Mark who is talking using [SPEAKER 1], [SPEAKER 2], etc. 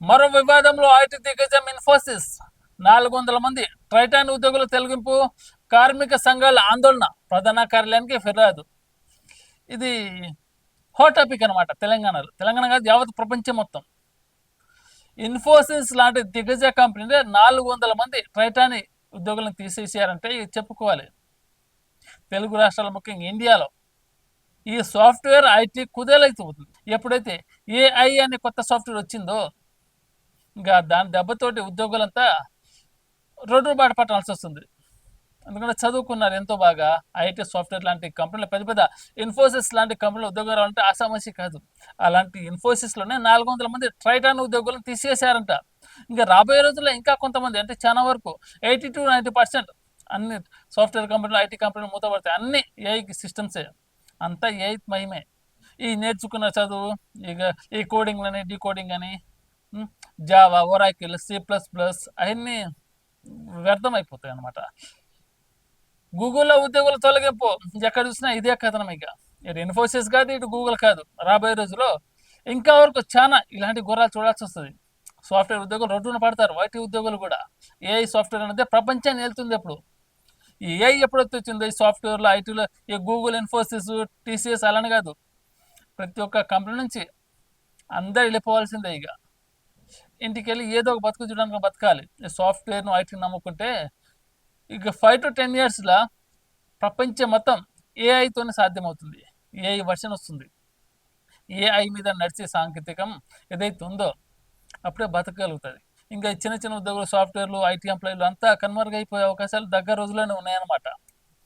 [SPEAKER 1] మరో వివాదంలో ఐటీ దిగ్గజం ఇన్ఫోసిస్. నాలుగు వందల మంది ట్రైటాన్ ఉద్యోగుల తొలగింపు కార్మిక సంఘాల ఆందోళన ప్రధాన కార్యాలయానికి ఫిర్యాదు. ఇది హాట్ టాపిక్ అనమాట తెలంగాణలో. తెలంగాణ కాదు యావత్ ప్రపంచం మొత్తం. ఇన్ఫోసిస్ లాంటి దిగ్గజ కంపెనీ నాలుగు వందల మంది ట్రైటాని ఉద్యోగులను తీసేసారంటే ఇది చెప్పుకోవాలి. తెలుగు రాష్ట్రాల ముఖ్యంగా ఇండియాలో ఈ సాఫ్ట్వేర్ ఐటీ కుదేలైతుంది ఎప్పుడైతే ఏఐ అనే కొత్త సాఫ్ట్వేర్ వచ్చిందో ఇంకా దాని దెబ్బతోటి ఉద్యోగులంతా రోడ్డు బాట పట్టాల్సి వస్తుంది. ఎందుకంటే చదువుకున్నారు ఎంతో బాగా ఐటీ సాఫ్ట్వేర్ లాంటి కంపెనీలు పెద్ద పెద్ద ఇన్ఫోసిస్ లాంటి కంపెనీలు ఉద్యోగాలు అంటే ఆసామసి కాదు. అలాంటి ఇన్ఫోసిస్లోనే నాలుగు వందల మంది ట్రైటాన్ ఉద్యోగులను తీసేశారంట. ఇంకా రాబోయే రోజుల్లో ఇంకా కొంతమంది అంటే చాలా వరకు ఎయిటీ టు నైంటీ పర్సెంట్ అన్ని సాఫ్ట్వేర్ కంపెనీలు ఐటీ కంపెనీలు మూతపడతాయి అన్ని ఏఐ సిస్టమ్సే. అంతా ఏఐ మహిమే. ఈ నేర్చుకున్న చదువు ఇక ఈ కోడింగ్ అని డీకోడింగ్ అని Java Oracle C plus plus అవన్నీ వ్యర్థం అనమాట గూగుల్లో ఉద్యోగుల తొలగింపు ఎక్కడ చూసినా ఇదే కథనం ఇక. ఇటు ఇన్ఫోసిస్ కాదు ఇటు గూగుల్ కాదు. రాబోయే రోజుల్లో ఇంకా వరకు చాలా ఇలాంటి గుర్రాలు చూడాల్సి వస్తుంది. సాఫ్ట్వేర్ ఉద్యోగులు రోడ్డున పడతారు ఐటీ ఉద్యోగులు కూడా. ఏఐ సాఫ్ట్వేర్ అనేది ప్రపంచాన్ని వెళ్తుంది ఎప్పుడు? ఈ ఏఐ ఎప్పుడైతే వచ్చిందో ఈ సాఫ్ట్వేర్లో ఐటీలో ఈ గూగుల్ ఇన్ఫోసిస్ టీసీఎస్ అలానే కాదు. ప్రతి ఒక్క కంపెనీ నుంచి అందరు వెళ్ళిపోవాల్సిందే ఇక. ఇంటికి వెళ్ళి ఏదో ఒక బతుకు చూడడానికి బతకాలి. సాఫ్ట్వేర్ను ఐటీని నమ్ముకుంటే ఇక ఫైవ్ టు టెన్ ఇయర్స్లో ప్రపంచం మొత్తం ఏఐతోనే సాధ్యమవుతుంది. ఏఐ వర్షన్ వస్తుంది. ఏఐ మీద నడిచే సాంకేతికం ఏదైతే ఉందో అప్పుడే బతకగలుగుతుంది. ఇంకా చిన్న చిన్న ఉద్యోగులు సాఫ్ట్వేర్లు ఐటీ ఎంప్లాయీలు అంతా కన్వర్గ్ అయిపోయే అవకాశాలు దగ్గర రోజుల్లోనే ఉన్నాయన్నమాట.